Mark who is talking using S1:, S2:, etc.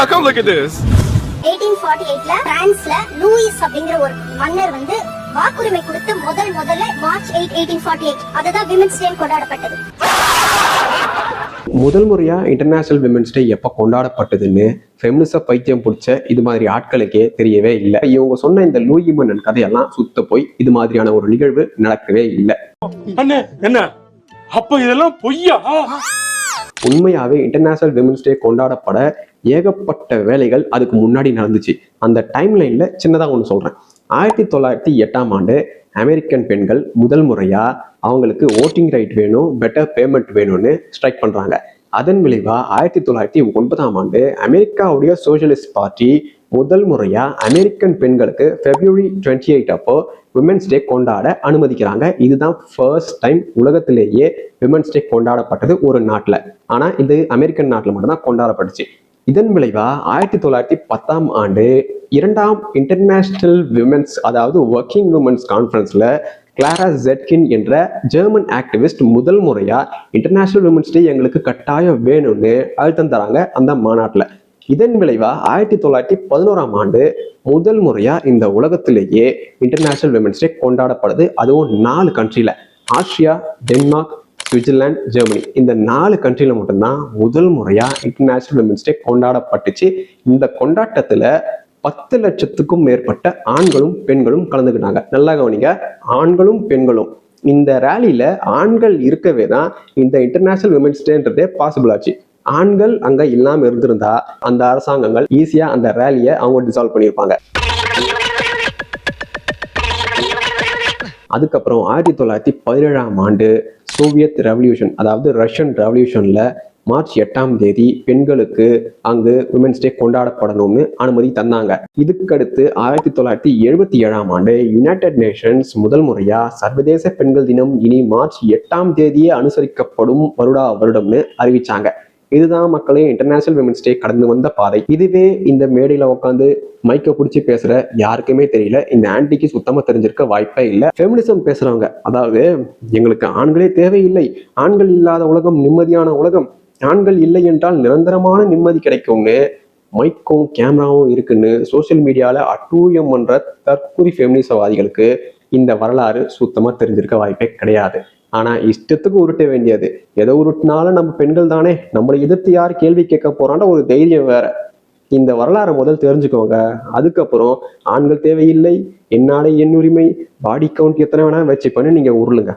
S1: Yeah, come look at this.
S2: 1848ல பிரான்ஸ்ல Lewis அப்படிங்கிற ஒரு மன்னர் வந்து வாக்குரிமை கொடுத்து முதல் முதல்ல மார்ச் 8 1848 அதுதான் விமென்ஸ் டே கொண்டாடப்பட்டது.
S3: முதல் முறையா இன்டர்நேஷனல் விமென்ஸ் டே எப்போ கொண்டாடப்பட்டதுன்னு ஃபெமினிச பைத்தியம் பிடிச்ச இது மாதிரி ஆட்களுக்கே தெரியவே இல்லை. இவங்க சொன்ன இந்த லூயி மன்னன் கதையெல்லாம் சுத்த போய் இது மாதிரியான ஒரு நிகழ்வு நடக்கவே இல்லை.
S4: அண்ணே என்ன? அப்ப இதெல்லாம் பொய்யா?
S3: உண்மையாவே இன்டர்நேஷனல் விமன்ஸ் டே கொண்டாடப்பட ஏகப்பட்ட வேலைகள் அதுக்கு முன்னாடி நடந்துச்சு. அந்த டைம் லைன்ல ஒன்று சொல்றேன். ஆயிரத்தி தொள்ளாயிரத்தி எட்டாம் ஆண்டு அமெரிக்கன் பெண்கள் முதல் முறையா அவங்களுக்கு ஓட்டிங் ரைட் வேணும் பெட்டர் பேமெண்ட் வேணும்னு ஸ்ட்ரைக் பண்றாங்க. அதன் விளைவாக ஆயிரத்தி தொள்ளாயிரத்தி ஒன்பதாம் ஆண்டு அமெரிக்காவுடைய சோசியலிஸ்ட் பார்ட்டி முதல் முறையா அமெரிக்கன் பெண்களுக்கு ஃபெப்ரவரி டுவெண்ட்டி எயிட் அப்போ விமென்ஸ் டே கொண்டாட அனுமதிக்கிறாங்க. இதுதான் ஃபர்ஸ்ட் டைம் உலகத்திலேயே விமென்ஸ் டே கொண்டாடப்பட்டது ஒரு நாட்டில். ஆனால் இது அமெரிக்கன் நாட்டில் மட்டும்தான் கொண்டாடப்பட்டுச்சு. இதன் விளைவா ஆயிரத்தி தொள்ளாயிரத்தி பத்தாம் ஆண்டு இரண்டாம் இன்டர்நேஷனல் விமென்ஸ் அதாவது ஒர்க்கிங் விமென்ஸ் கான்ஃபரன்ஸில் கிளாரா ஜெட்கின் என்ற ஜெர்மன் ஆக்டிவிஸ்ட் முதல் முறையாக இன்டர்நேஷனல் விமென்ஸ் டே எங்களுக்கு கட்டாயம் வேணும்னு அழுத்தம் தராங்க அந்த மாநாட்டில். இதன் விளைவா ஆயிரத்தி தொள்ளாயிரத்தி பதினோராம் ஆண்டு முதல் முறையா இந்த உலகத்திலேயே இன்டர்நேஷனல் விமன்ஸ் டே கொண்டாடப்படுது. அதுவும் நாலு கண்ட்ரியில் ஆஸ்திரியா டென்மார்க் சுவிட்சர்லாந்து ஜெர்மனி. இந்த நாலு கண்ட்ரியில் மட்டும்தான் முதல் முறையாக இன்டர்நேஷ்னல் விமன்ஸ் டே கொண்டாடப்பட்டுச்சு. இந்த கொண்டாட்டத்தில் பத்து லட்சத்துக்கும் மேற்பட்ட ஆண்களும் பெண்களும் கலந்துக்கிட்டாங்க. நல்லா கவனிங்க. ஆண்களும் பெண்களும். இந்த ரேலியில் ஆண்கள் இருக்கவே தான் இந்த இன்டர்நேஷ்னல் விமன்ஸ் டேன்றதே பாசிபிள் ஆச்சு. ஆண்கள் அங்க இல்லாம இருந்திருந்தா அந்த அரசாங்கங்கள் ஈஸியா அந்த ரேலியை அவங்க டிசால்வ் பண்ணியிருப்பாங்க. அதுக்கப்புறம் ஆயிரத்தி தொள்ளாயிரத்தி பதினேழாம் ஆண்டு சோவியத் ரெவல்யூஷன் அதாவது ரஷ்யன் ரெவல்யூஷன்ல மார்ச் எட்டாம் தேதி பெண்களுக்கு அங்கு உமன்ஸ் டே கொண்டாடப்படணும்னு அனுமதி தந்தாங்க. இதுக்கடுத்து ஆயிரத்தி தொள்ளாயிரத்தி எழுபத்தி ஏழாம் ஆண்டு யுனைடெட் நேஷன்ஸ் முதல் முறையா சர்வதேச பெண்கள் தினம் இனி மார்ச் எட்டாம் தேதியே அனுசரிக்கப்படும் வருடா வருடம்னு அறிவிச்சாங்க. இதுதான் மக்களே இன்டர்நேஷனல் விமன்ஸ் டே கடந்து வந்த பாதை. இதுவே இந்த மேடையில உட்காந்து மைக்க பிடிச்சி பேசுற யாருக்குமே தெரியல. இந்த ஆன்டிக்கு சுத்தமா தெரிஞ்சிருக்க வாய்ப்பே இல்லை. ஃபெமினிசம் பேசுறவங்க அதாவது எங்களுக்கு ஆண்களே தேவையில்லை. ஆண்கள் இல்லாத உலகம் நிம்மதியான உலகம். ஆண்கள் இல்லை என்றால் நிரந்தரமான நிம்மதி கிடைக்கும்னு மைக்கும் கேமராவும் இருக்குன்னு சோஷியல் மீடியால அட்டூழியம் பண்ற தற்குறி ஃபெமினிசவாதிகளுக்கு இந்த வரலாறு சுத்தமா தெரிஞ்சிருக்க வாய்ப்பே கிடையாது. ஆனா இஷ்டத்துக்கு உருட்ட வேண்டியது. எதை உருட்டினாலும் நம்ம பெண்கள் தானே? நம்மளை எதிர்த்து யார் கேள்வி கேட்க போறான்ற ஒரு தைரியம் வேற. இந்த வரலாறை முதல் தெரிஞ்சுக்கோங்க. அதுக்கப்புறம் ஆண்கள் தேவையில்லை என்னாலே என் உரிமை பாடி கவுண்ட் எத்தனை வேணா வச்சு பண்ணி நீங்க உருளுங்க.